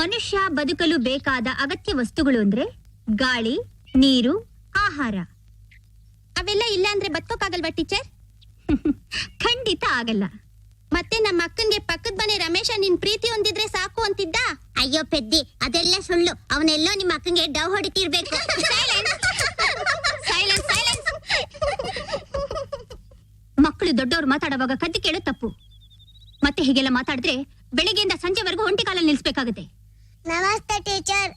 ಮನುಷ್ಯ ಬದುಕಲು ಬೇಕಾದ ಅಗತ್ಯ ವಸ್ತುಗಳು ಅಂದ್ರೆ ಗಾಳಿ, ನೀರು, ಆಹಾರ. ಅವೆಲ್ಲ ಇಲ್ಲ ಅಂದ್ರೆ ಟೀಚರ್? ಖಂಡಿತ ಆಗಲ್ಲ. ಮತ್ತೆ ನಮ್ಮ ಅಕ್ಕನ್ಗೆ ಪಕ್ಕದ ಮನೆ ರಮೇಶ ನಿನ್ ಪ್ರೀತಿ ಹೊಂದಿದ್ರೆ ಸಾಕು ಅಂತಿದ್ದ? ಅಯ್ಯೋ ಪೆದ್ದಿ, ಅದೆಲ್ಲ ಸುಳ್ಳು. ಅವನೆಲ್ಲೋ ನಿಮ್ಮ ಅಕ್ಕಂಗೆ ಡವ್ ಹೊಡಿತಿರ್ಬೇಕು. ಮಕ್ಕಳು ದೊಡ್ಡವರು ಮಾತಾಡುವಾಗ ಕದ್ದು ಕೇಳೋ ತಪ್ಪು. ಮತ್ತೆ ಹೀಗೆಲ್ಲ ಮಾತಾಡಿದ್ರೆ ಬೆಳಿಗ್ಗೆಯಿಂದ ಸಂಜೆವರೆಗೂ ಒಂಟಿ ಕಾಲಲ್ಲಿ ನಿಲ್ಸ್ಬೇಕಾಗುತ್ತೆ. ನಮಸ್ತೆ ಟೀಚರ್.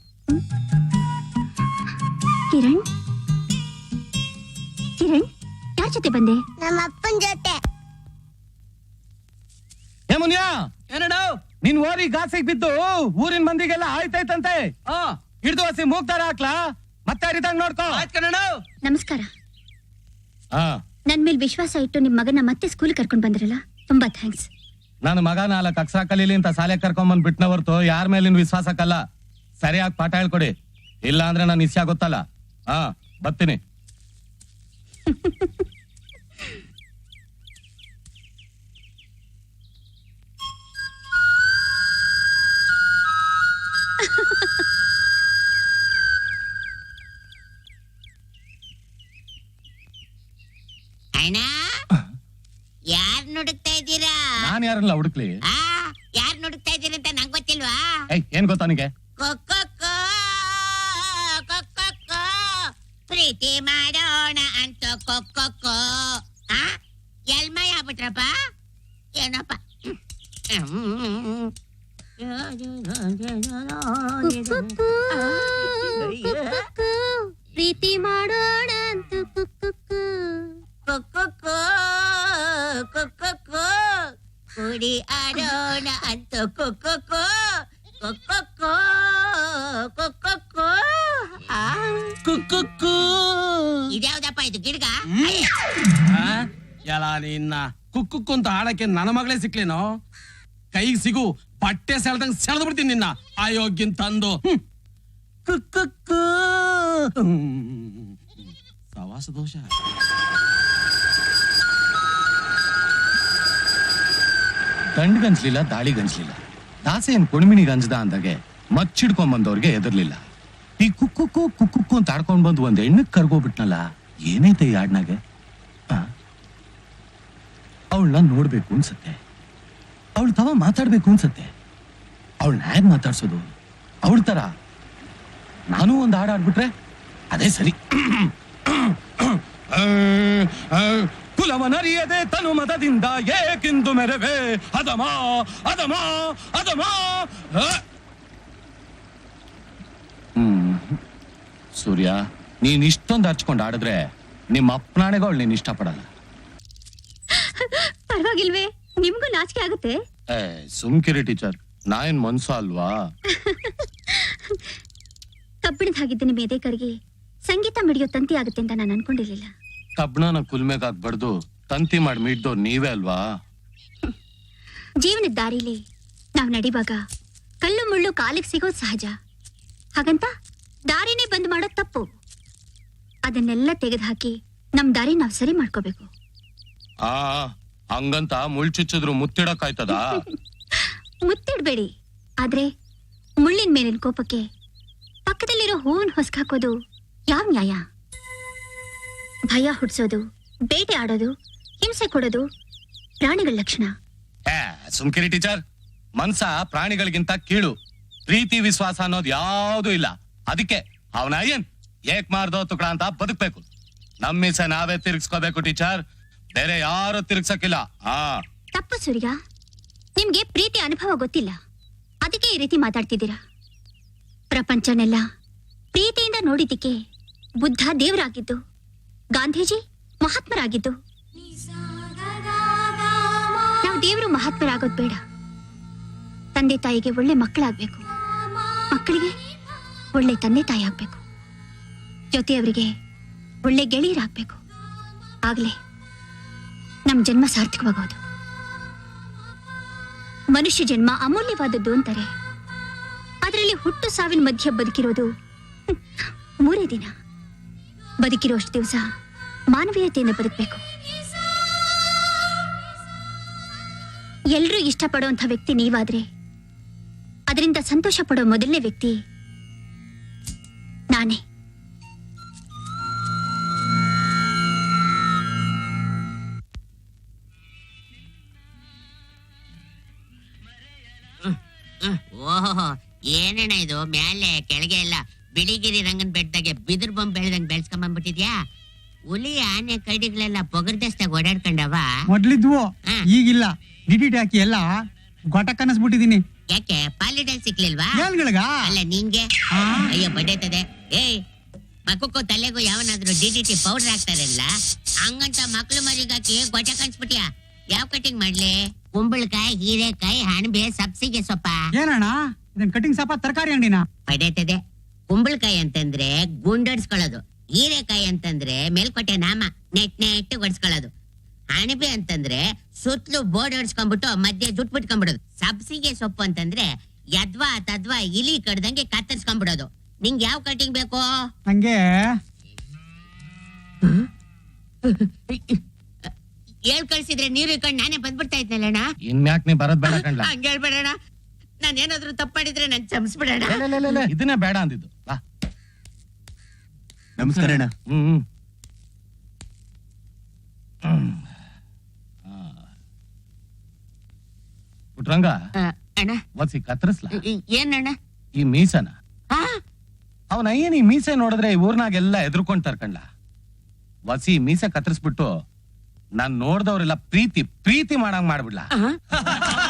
ಕಿರಣ್? ಕಿರಣ್ ಯಾರ ಜೊತೆ ಬಂದೆ? ನಮ್ಮ ಅಪ್ಪನ ಜೊತೆ. ಏ ಮುನಿಯ! ಏನಣ್ಣ? ನಿನ್ ಓರಿ ಗಾಸಿಗೆ ಬಿದ್ದು ಊರಿನ ಮಂದಿಗೆಲ್ಲ ಆಯ್ತಾಯ್ತಂತೆ. ಆ ಹಿಡ್ದು ಹಸಿ ಮೂಗ್ತಾರ ಹಾಕ್ಲಾ? ಮತ್ತೆ ಹರಿದಂಗ್ ನೋಡ್ಕೋ. ಆಯ್ತು ಕಣಣ್ಣ. ನಮಸ್ಕಾರ. ಆ ನನ್ ಮೇಲೆ ವಿಶ್ವಾಸ ಇಟ್ಟು ನಿಮ್ ಮಗನ ಮತ್ತೆ ಸ್ಕೂಲ್ ಕರ್ಕೊಂಡ್ ಬಂದ್ರಲ್ಲ? ತುಂಬಾ ಥ್ಯಾಂಕ್ಸ್ ನನ್ನ ಮಗ ನಾಲ್ಕು ಅಕ್ಷರ ಕಲೀಲಿ ಅಂತ ಸಾಲೆ ಕರ್ಕೊಂಬಂದ್ ಬಿಟ್ನ ಹೊರ್ತು ಯಾರ ಮೇಲಿನ ವಿಶ್ವಾಸಕ್ಕಲ್ಲ ಸರಿಯಾಗಿ ಪಾಠ ಹೇಳ್ಕೊಡಿ. ಇಲ್ಲ ಅಂದ್ರೆ ನಾನು ಇಸ್ಯ ಗೊತ್ತಲ್ಲ. ಹಾ, ಬರ್ತೀನಿ. ಯಾರನ್ನ ಹುಡುಕ್ಲಿ? ಆ ಯಾರ್ ನುಡುಕ್ತಾ ಇದ್ದೀರಾ ಅಂತ ನಂಗ್ ಗೊತ್ತಿಲ್ವಾ? ಏಯ್ ಏನ್ ಗೊತ್ತಾ ನಿಮಗೆ ಕೊಕ್ಕೊ ಕೊಕ್ಕೊ ಪ್ರೀತಿ ಮಾಡೋಣ ಅಂತ ಕೊಕ್ಕೊ ಆ ಎಲ್ಮೈ ಆಗ್ಬಿಟ್ರಪ್ಪ? ಏನಪ್ಪ? ಪ್ರೀತಿ ಮಾಡೋಣ ಅಂತ ಕುಕ್ಕುಕ್ಕು. ಕೊಕ್ಕೊ ಕೊಕ್ಕೊ ಕುಡಿ ಆಡೋಣ ಅಂತ ಕೊಕ್ಕೊ ಕೊಕ್ಕೊ ಕೊಕ್ಕೊ ಕುಕ್ಕುಕ್ಕು ಇದ್ಯಾವ್ದಪ್ಪ ಇದು ಗಿಡ್ಗ ಎಲ್ಲ ನಿನ್ನ ಕುಕ್ಕುಕ್ಕು ಅಂತ ಆಡಕ್ಕೆ ನನ್ನ ಮಗಳೇ ಸಿಕ್ಲೇನೋ? ಕೈಗೆ ಸಿಗು ಬಟ್ಟೆ ಸೆಳೆದಂಗ್ ಸೆಳೆದು ಬಿಡ್ತೀನಿ ನಿನ್ನ. ಅಯೋಗ್ಯನ್ ತಂದು. ಕುಕ್ಕುಕ್ಕು. ಸವಾಸ ದೋಷ. ದಂಡ್ಗನ್ಸ್ಲಿಲ್ಲ ದಾಳಿಗನ್ಸ್ಲಿಲ್ಲ ದಾಸೆ ಏನ್ ಕುಣಿಮಿಣಿಗ್ ಗಂಜದ ಅಂದಾಗೆ ಮಚ್ಚಿಡ್ಕೊಂಡ್ ಬಂದವ್ರಿಗೆ ಎದರ್ಲಿಲ್ಲ ಈ ಕುಕ್ಕು ಕುಕ್ಕು ಅಂತ ಆಡ್ಕೊಂಡ್ ಬಂದು ಒಂದ್ ಹೆಣ್ಣಕ್ ಕರ್ಗೋಬಿಟ್ನಲ್ಲ ಏನೈತೆ ಈ ಹಾಡ್ನಾಗೆ ಅವಳನ್ನ ನೋಡ್ಬೇಕು ಅನ್ಸತ್ತೆ. ಅವಳ ತವ ಮಾತಾಡ್ಬೇಕು ಅನ್ಸತ್ತೆ. ಅವಳನ್ನ ಹೇಗ್ ಮಾತಾಡ್ಸೋದು. ಅವಳ ತರ. ನಾನು ಒಂದು ಹಾಡು ಆಡ್ಬಿಟ್ರೆ ಅದೇ ಸರಿ. ಕುಲವನರಿಯದೆ ತನು ಮತದಿಂದ ಏಕೆಂದು ಮೆರವೆ? ಅದಮ ಅದಮ ಅದಮ ಸೂರ್ಯ ನೀನ್ ಇಷ್ಟೊಂದು ಹಚ್ಕೊಂಡು ಆಡಿದ್ರೆ ನಿಮ್ಮ ಅಪ್ಪನಾಣೆಗಳು ನೀನ್ ಇಷ್ಟಪಡಲ್ಲ. ಪರವಾಗಿಲ್ವೇ ನಿಮ್ಗೂ ನಾಚಿಕೆ ಆಗುತ್ತೆ. ಏ ಸುಮ್ಕಿರಿ ಟೀಚರ್. ನಾ ಏನ್ ಮನ್ಸು ಅಲ್ವಾ? ಕಬ್ಬಿಣದ ಹಾಗಿದ್ದ ನಿಮ್ಮ ಎದೆ ಸಂಗೀತ ಮಿಡಿಯೋ ತಂತಿ ಆಗುತ್ತೆ ಅಂತ ನಾನು ಅನ್ಕೊಂಡಿರ್ಲಿಲ್ಲ. ಕಬ್ಣನ ಕುಲ್ಮೆಗ್ ಹಾಕ್ಬಾರ್ದು ತಂತಿ ಮಾಡಿ ಮಿಡ್ದವ್ರು ನೀವೇ ಅಲ್ವಾ? ಜೀವನದ ದಾರಿಲಿ ನಾವ್ ನಡಿವಾಗ ಕಲ್ಲು ಮುಳ್ಳು ಕಾಲಿಗೆ ಸಿಗೋದು ಸಹಜ. ಹಾಗಂತ ದಾರಿನೇ ಬಂದ್ ಮಾಡೋದ್ ತಪ್ಪು. ಅದನ್ನೆಲ್ಲ ತೆಗೆದುಹಾಕಿ ನಮ್ ದಾರಿ ನಾವ್ ಸರಿ ಮಾಡ್ಕೋಬೇಕು. ಆ ಹಂಗಂತ ಮುಳ್ಚುಚ್ಚಿದ್ರು ಮುತ್ತಿಡಕ್ಕಾಯ್ತದ? ಮುತ್ತಿಡ್ಬೇಡಿ. ಆದ್ರೆ ಮುಳ್ಳಿನ ಮೇಲಿನ ಕೋಪಕ್ಕೆ ಪಕ್ಕದಲ್ಲಿರೋ ಹೂವನ್ ಹೊಸ್ಕಾಕೋದು ಯಾವ ನ್ಯಾಯ? ಭಯ ಹುಡ್ಸೋದು ಬೇಟೆ ಆಡೋದು ಹಿಂಸೆ ಕೊಡೋದು ಪ್ರಾಣಿಗಳ ಲಕ್ಷಣ. ಸುಮ್ಕಿರಿ ಟೀಚರ್. ಮನ್ಸ ಪ್ರಾಣಿಗಳಿಗಿಂತ ಕೀಳು. ಪ್ರೀತಿ ವಿಶ್ವಾಸ ಅನ್ನೋದು ಯಾವುದು ಇಲ್ಲ. ಅದಕ್ಕೆ ಅವನ ಏನ್? ಏಕ್ ಮಾರ್ದೋ ತುಕಡ ಅಂತ ಬದುಕ್ಬೇಕು. ನಮ್ಮಿಸ ನಾವೇ ತಿರ್ಗಿಸ್ಕೋಬೇಕು ಟೀಚರ್. ಬೇರೆ ಯಾರು ತಿರ್ಗ್ಸಕ್ಕಿಲ್ಲ. ಆ ತಪ್ಪು ಸೂರ್ಯ. ನಿಮ್ಗೆ ಪ್ರೀತಿ ಅನುಭವ ಗೊತ್ತಿಲ್ಲ. ಅದಕ್ಕೆ ಈ ರೀತಿ ಮಾತಾಡ್ತಿದ್ದೀರಾ? ಪ್ರಪಂಚನೆಲ್ಲ ಪ್ರೀತಿಯಿಂದ ನೋಡಿದ್ದಕ್ಕೆ ಬುದ್ಧ ದೇವರಾಗಿದ್ದು. ಗಾಂಧೀಜಿ ಮಹಾತ್ಮರಾಗಿದ್ದು. ನಾವು ದೇವರು ಮಹಾತ್ಮರಾಗೋದು ಬೇಡ. ತಂದೆ ತಾಯಿಗೆ ಒಳ್ಳೆ ಮಕ್ಕಳಾಗ್ಬೇಕು. ಮಕ್ಕಳಿಗೆ ಒಳ್ಳೆ ತಂದೆ ತಾಯಿ ಆಗ್ಬೇಕು. ಜೊತೆಯವರಿಗೆ ಒಳ್ಳೆ ಗೆಳೆಯರಾಗ್ಬೇಕು ಆಗಲೇ ನಮ್ಮ ಜನ್ಮ ಸಾರ್ಥಕವಾಗೋದು. ಮನುಷ್ಯ ಜನ್ಮ ಅಮೂಲ್ಯವಾದದ್ದು ಅಂತಾರೆ. ಅದರಲ್ಲಿ ಹುಟ್ಟು ಸಾವಿನ ಮಧ್ಯ ಬದುಕಿರೋದು ಮೂರೇ ದಿನ. ಬದುಕಿರೋಷ್ಟು ದಿವಸ ಮಾನವೀಯತೆಯಿಂದ ಬದುಕಬೇಕು. ಎಲ್ರೂ ಇಷ್ಟಪಡುವಂಥ ವ್ಯಕ್ತಿ ನೀವಾದ್ರೆ, ಅದರಿಂದ ಸಂತೋಷ ಪಡೋ ಮೊದಲನೇ ವ್ಯಕ್ತಿ ನಾನೇ. ಓಹೋ ಏನಣ್ಣ ಇದು? ಮ್ಯಾಲೆ ಕೆಳಗೆ ಎಲ್ಲ ಬಿಳಿಗಿರಿ ರಂಗನ್ ಬೆಟ್ಟದಾಗೆ ಬಿದಿರ್ ಬೊಂಬ್ ಬೆಳೆದಂಗೆ ಬೆಳ್ಸ್ಕೊಂಬಂದ್ಬಿಟ್ಟಿದ್ಯಾ? ಹುಲಿ ಆನೆ ಕರಡಿಗಳೆಲ್ಲ ಪೊಗರ್ದಸ್ತಾಗ ಓಡಾಡ್ಕೊಂಡವ? ಮೊದ್ಲಿದ್ವು ಹಾ. ಈಗಿಲ್ಲ. ಡಿಡಿಟ್ ಹಾಕಿ ಎಲ್ಲ ಗೊಟ ಕನಸ್ಬಿಟ್ಟಿದೀನಿ ಯಾಕೆ ಪಾಲಿಡಲ್ ಸಿಕ್ಲಿಲ್ವಾ? ಏನ್ಗಳಿಗ ಅಲ್ಲ ನಿಂಗೆ? ಅಯ್ಯೋ ಬಡೇತದೆ. ಏಯ್ ಮಕ್ಕಕ್ಕೂ ತಲೆಗೂ ಯಾವನಾದ್ರೂ ಡಿ ಡಿ ಟಿ ಪೌಡರ್ ಹಾಕ್ತಾರಲ್ಲ? ಹಂಗಂತ ಮಕ್ಳು ಮರಿಗಾಕಿ ಗೊಟ ಕನ್ಸ್ಬಿಟ್ಯಾ ಯಾವ ಕಟಿಂಗ್ ಮಾಡ್ಲಿ? ಕುಂಬಳಕಾಯಿ ಹೀರೆಕಾಯಿ ಹಣಬೆ ಸಬ್ಸಿಗೆ ಸೊಪ್ಪ. ಏನಣ್ಣ? ಇದನ್ ಕಟಿಂಗ್ ಸಪ ತರಕಾರಿ ಅಂಗಡಿನ ಪಡೆತದೆ ಕುಂಬಳಕಾಯಿ ಅಂತಂದ್ರೆ ಗುಂಡಡ್ಸ್ಕೊಳ್ಳೋದು. ಹೀರೆಕಾಯಿ ಅಂತಂದ್ರೆ ಮೇಲ್ಕೋಟೆ ನಾಮ ನೆಟ್ ನೆಟ್ ಒಡ್ಸ್ಕೊಳ್ಳೋದು ಅಣಬೆ ಅಂತಂದ್ರೆ ಸುತ್ತಲೂ ಬೋರ್ಡ್ ಹೊಡ್ಸ್ಕೊಂಡ್ಬಿಟ್ಟು ಮಧ್ಯೆ ಜುಟ್ ಬಿಟ್ಕೊಂಡ್ಬಿಡೋದು. ಸಬ್ಸಿಗೆ ಸೊಪ್ಪು ಅಂತಂದ್ರೆ ಯದ್ವಾ ತದ್ವಾ ಇಲಿ ಕಡ್ದಂಗೆ ಕತ್ತರಿಸ್ಕೊಂಡ್ಬಿಡೋದು. ನಿಂಗೆ ಯಾವ ಕಟಿಂಗ್ ಬೇಕು? ನಂಗೆ ಹೇಳ್ ಕಳ್ಸಿದ್ರೆ ನೀರು ಇಟ್ಕೊಂಡು ನಾನೇ ಬಂದ್ಬಿಡ್ತಾ ಇದ್ನಲ್ಲಣ್ಣ ಇನ್ಯಾಕ್ ನೀ ಬರೋದ್ ಬೇಡ ಕಣ್ಲ. ಹಂಗ ಹೇಳ್ಬೇಡಣ ನಾನು ಏನಾದರೂ ತಪ್ಪು ಮಾಡಿದ್ರೆ ನನ್ ಕ್ಷಮಿಸ್ಬಿಡಣ. ಇದನ್ನೇ ಬೇಡ ಅಂದಿದ್ದು. ಬಾ ನಮಸ್ಕಾರ ಅಣ್ಣ. ಹ್ಮ್. ಹ್ಮ್. ಆ. ಪುಟ್ರಂಗ ಅಣ್ಣ. ಒಸಿ ಕತ್ತರಿಸ್ಲ? ಏನಣ್ಣ? ಈ ಮೀಸನ? ಆ. ಅವನ ಏನ್ ಈ ಮೀಸೆ ನೋಡಿದ್ರೆ ಈ ಊರ್ನಾಗೆಲ್ಲ ಎದ್ರುಕೊಂಡ್ ಕಣ್ಲ ವಸಿ ಮೀಸೆ ಕತ್ತರಿಸ್ಬಿಟ್ಟು ನಾನ್ ನೋಡ್ದವ್ರೆಲ್ಲ ಪ್ರೀತಿ ಪ್ರೀತಿ ಮಾಡಂಗ್ ಮಾಡ್ಬಿಡ್ಲ?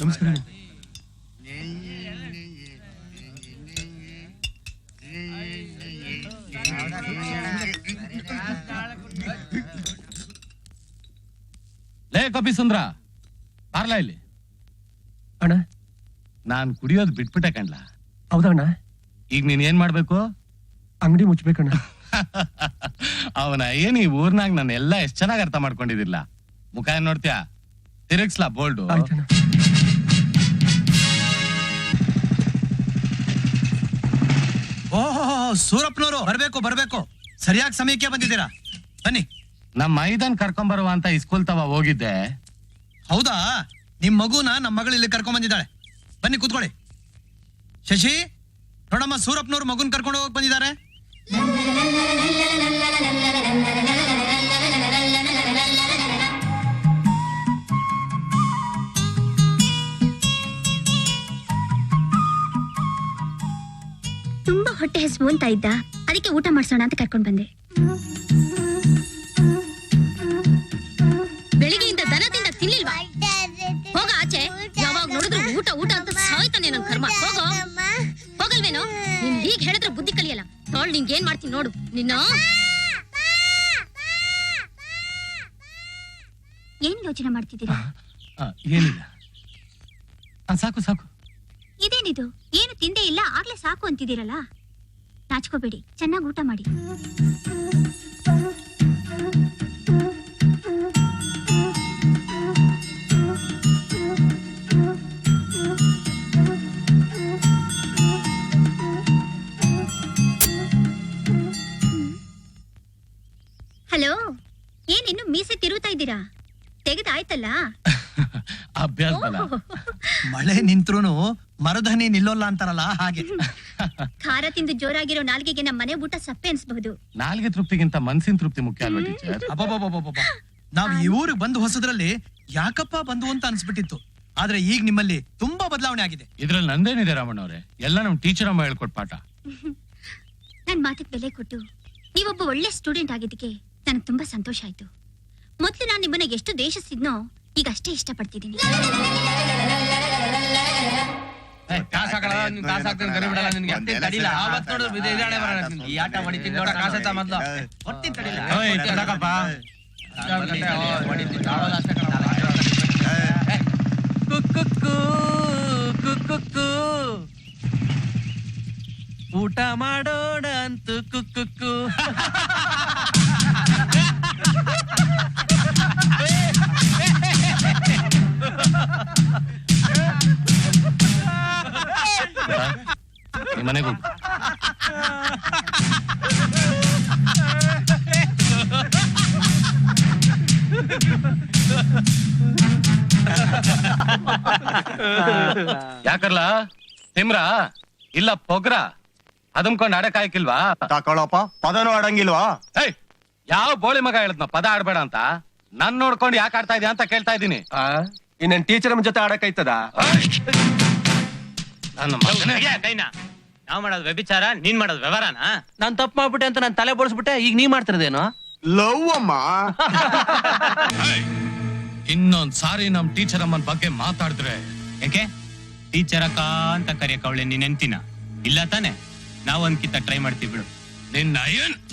ನಮಸ್ಕಾರ. ಲೇ ಕಪಿ ಸುಂದ್ರ ಬಾರ್ಲಾ ಇಲ್ಲಿ. ಅಣ್ಣ. ನಾನ್ ಕುಡಿಯೋದು ಬಿಟ್ಬಿಟ್ಟೆ ಕಣ್ಲ. ಹೌದಣ್ಣ ಈಗ ನೀನ್ ಏನ್ ಮಾಡ್ಬೇಕು? ಅಂಗಡಿ ಮುಚ್ಬೇಕಣ್ಣ. ಅವನ ಏನ್ ಈ ಊರ್ನಾಗ ನಾನು ಎಲ್ಲ ಎಷ್ಟ್ ಚೆನ್ನಾಗಿ ಅರ್ಥ ಮಾಡ್ಕೊಂಡಿದಿಲ್ಲ ಮುಖ ಏನ್ ನೋಡ್ತ್ಯಾ? ತಿರುಗ್ಸ್ಲಾ ಬೋಲ್ಡು. ಆಯ್ತಣ್ಣ. ಸೂರಪ್ಪನವರು ಬರ್ಬೇಕು ಬರ್ಬೇಕು. ಸರಿಯಾಗಿ ಸಮಯಕ್ಕೆ ಬಂದಿದ್ದೀರಾ? ಬನ್ನಿ. ನಮ್ಮ ಮೈದಾನ್ ಕರ್ಕೊಂಬರುವ ಅಂತ ಇಸ್ಕೂಲ್ ತವ ಹೋಗಿದ್ದೆ. ಹೌದಾ? ನಿಮ್ ಮಗುನ ನಮ್ಮ ಮಗಳು ಇಲ್ಲಿ ಕರ್ಕೊಂಡ್ ಬಂದಿದ್ದಾಳೆ ಬನ್ನಿ ಕೂತ್ಕೊಳ್ಳಿ. ಶಶಿ ನೋಡಮ್ಮ ಸೂರಪ್ಪನವ್ರು ಮಗುನ್ ಕರ್ಕೊಂಡು ಹೋಗಕ್ ಬಂದಿದ್ದಾರೆ. ತುಂಬಾ ಹೊಟ್ಟೆ ಹೆಸರು ಅಂತ ಇದ್ದ. ಅದಕ್ಕೆ ಊಟ ಮಾಡಿಸೋಣ ಅಂತ ಕರ್ಕೊಂಡ್ ಬಂದೆ. ಬೆಳಿಗ್ಗೆಯಿಂದ ದನದಿಂದ ತಿನ್ಲಿಲ್ವಾ? ಹೋಗ ಆಚೆ. ಯಾವಾಗ ನೋಡಿದ್ರು ಊಟ ಊಟ ಅಂತ ಸಾಯ್ತಾನೆ ನನ್ ಕರ್ಮ. ಹೋಗೋ. ಹೋಗಲ್ವೇನೋ? ನೀನ್ ಹೀಗ್ ಹೇಳಿದ್ರೆ ಬುದ್ಧಿ ಕಲಿಯಲ್ಲ. ತೋಳ್, ನಿಂಗೆ ಏನ್ ಮಾಡ್ತೀನಿ ನೋಡು. ನಿನ್ನ ಏನ್ ಯೋಚನೆ ಮಾಡ್ತಿದ್ದೀರಾ? ಏನಿಲ್ಲ. ಸಾಕು ಸಾಕು. ಇದೇನಿದು? ಏನು ತಿಂದೇ ಇಲ್ಲ ಆಗ್ಲೇ ಸಾಕು ಅಂತಿದ್ದೀರಲ್ಲ? ನಾಚ್ಕೋಬೇಡಿ ಚೆನ್ನಾಗಿ ಊಟ ಮಾಡಿ. ಹಲೋ ಏನಿನ್ನು ಮೀಸೆ ತಿರುಗ್ತಾ ಇದ್ದೀರಾ? ತೆಗೆದಾಯ್ತಲ್ಲ? ಅಭ್ಯಾಸ ಮಳೆ ನಿಂತ್ರುನು ಮರಧನಿ ನಿಲ್ಲೋಲ್ಲ ಅಂತಾರಲ್ಲ ಹಾಗೆ. ಖಾರ ತಿಂದು ಜೋರಾಗಿರೋ ನಾಲ್ಗೆಗೆ ನಮ್ಮ ಮನೆ ಊಟ ಸಪ್ಪೆ ಅನ್ಸಬಹುದು. ನಾಲ್ಗೆ ತೃಪ್ತಿಗಿಂತ ಮನ್ಸಿನ ತೃಪ್ತಿ ಮುಖ್ಯ ಅಲ್ವಾ ಟೀಚರ್ ಅಬ್ಬಬ್ಬಬ್ಬಬ್ಬಬ್ಬ. ನಾವ್ ಈ ಊರಿಗೆ ಬಂದು ಹೊಸದ್ರಲ್ಲಿ ಯಾಕಪ್ಪ ಬಂದು ಅಂತ ಅನ್ಸ್ಬಿಟ್ಟಿತ್ತು. ಆದ್ರೆ ಈಗ ನಿಮ್ಮಲ್ಲಿ ತುಂಬಾ ಬದಲಾವಣೆ ಆಗಿದೆ. ಇದ್ರಲ್ಲಿ ನಂದೇನಿದೆ ರಾಮಣ್ಣವ್ರೆ? ಎಲ್ಲ ನಮ್ ಟೀಚರ್ ಅಮ್ಮ ಹೇಳ್ಕೊಟ್ ಪಾಠ. ನನ್ ಮಾತಿಗೆ ಬೆಲೆ ಕೊಟ್ಟು ನೀವೊಬ್ಬ ಒಳ್ಳೆ ಸ್ಟೂಡೆಂಟ್ ಆಗಿದ್ದಕ್ಕೆ ನನಗೆ ತುಂಬಾ ಸಂತೋಷ ಆಯ್ತು. ಮೊದ್ಲು ನಾನು ನಿಮ್ಮನ್ನ ಎಷ್ಟು ದೇಶಿಸಿದ್ನೋ ಈಗ ಅಷ್ಟೇ ಇಷ್ಟಪಡ್ತಿದ್ದೀನಿ. ಕಾಸ್ ಹಾಕಲ್ಲ ನಿನ್ ಕಾಸ್ ಹಾಕ್ತೀನಿ ಕರಿ ಬಿಡಲ್ಲ ನಿನ್ಗೆ. ಅತ್ತೆ ತಡಿಲ್ಲ ಆವತ್ ನೋಡು ಇದು ಇದಾಳೆ ಬರೋಣ ನಿನ್ಗೆ. ಈ ಆಟ ಹೊಡಿತೀನಿ ನೋಡ ಕಾಸ್ ಆಯ್ತಾ ಮೊದ್ಲು. ಕೊಡ್ತೀನಿ ತಡಿಲ್ಲ ಓಯ್ ತಡಕಪ್ಪ. ಕುಕ್ಕುಕ್ಕು ಕುಕ್ಕುಕ್ಕು ಊಟ ಮಾಡೋಣ ಅಂತೂ ಕುಕ್ಕು. ಮನೆಗೆ ಹೋಗು ಯಾಕರ್ಲ? ತಿಮ್ರ? ಇಲ್ಲ ಪೊಗ್ರ? ಅದಮ್ಕೊಂಡ್ ಆಡಕ್ ಆಯ್ಕಿಲ್ವಾ ತಕೊಳ್ಳಪ್ಪ ಪದನು ಆಡಂಗಿಲ್ವಾ? ಏಯ್ ಯಾವ ಬೋಳಿ ಮಗ ಹೇಳದ್ನ ಪದ ಆಡ್ಬೇಡ ಅಂತ? ನನ್ ನೋಡ್ಕೊಂಡು ಯಾಕೆ ಆಡ್ತಾ ಇದೀಯ ಅಂತ ಕೇಳ್ತಾ ಇದೀನಿ. ಆ ಇನ್ನೇನ್ ಟೀಚರ್ ಜೊತೆ ಆಡಕ್ಕಾಯ್ತದ ನನ್ನ ಮಗನೇ ಕೈನಾ. ನಾವ್ ಮಾಡೋದು ವ್ಯಭಿಚಾರ ನೀನ್ ಮಾಡೋದು ವ್ಯವಹಾರನ? ನಾನ್ ತಪ್ಪು ಮಾಡ್ಬಿಟ್ಟೆ ಅಂತ ನಾನ್ ತಲೆ ಬೋಳ್ಸ್ಬಿಟ್ಟೆ ಈಗ ನೀ ಮಾಡ್ತಿರೋದೇನು? ಲವ್ ಅಮ್ಮ? ಇನ್ನೊಂದ್ ಸಾರಿ ನಮ್ ಟೀಚರ್ ಅಮ್ಮನ್ ಬಗ್ಗೆ ಮಾತಾಡಿದ್ರೆ ಯಾಕೆ ಟೀಚರ್ ಅಕ್ಕ ಅಂತ ಕರಿಯಕ ಅವಳೆ ನೀನ್ ಎಂತಿನ ಇಲ್ಲ ತಾನೆ? ನಾವ್ ಒಂದ್ಕಿಂತ ಟ್ರೈ ಮಾಡ್ತೀವಿ ಬಿಡು. ನಿನ್ನ ಏನ್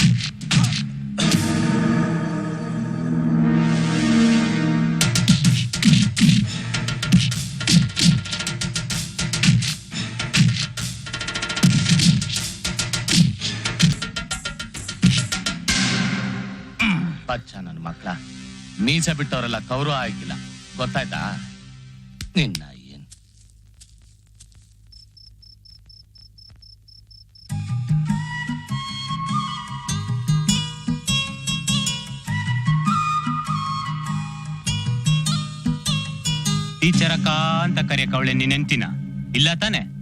ಬಚ್ಚ ನನ್ನ ಮಕ್ಕಳ. ಮೀಸೆ ಬಿಟ್ಟವರೆಲ್ಲ ಕೌರು ಆಗಿಲ್ಲ ಗೊತ್ತಾಯ್ತಾ? ನಿನ್ನ ಏನ್? ಟೀಚರ್ ಅಂತ ಅವಳೆ ನೀನೆಂತಿನ ಇಲ್ಲ ತಾನೆ?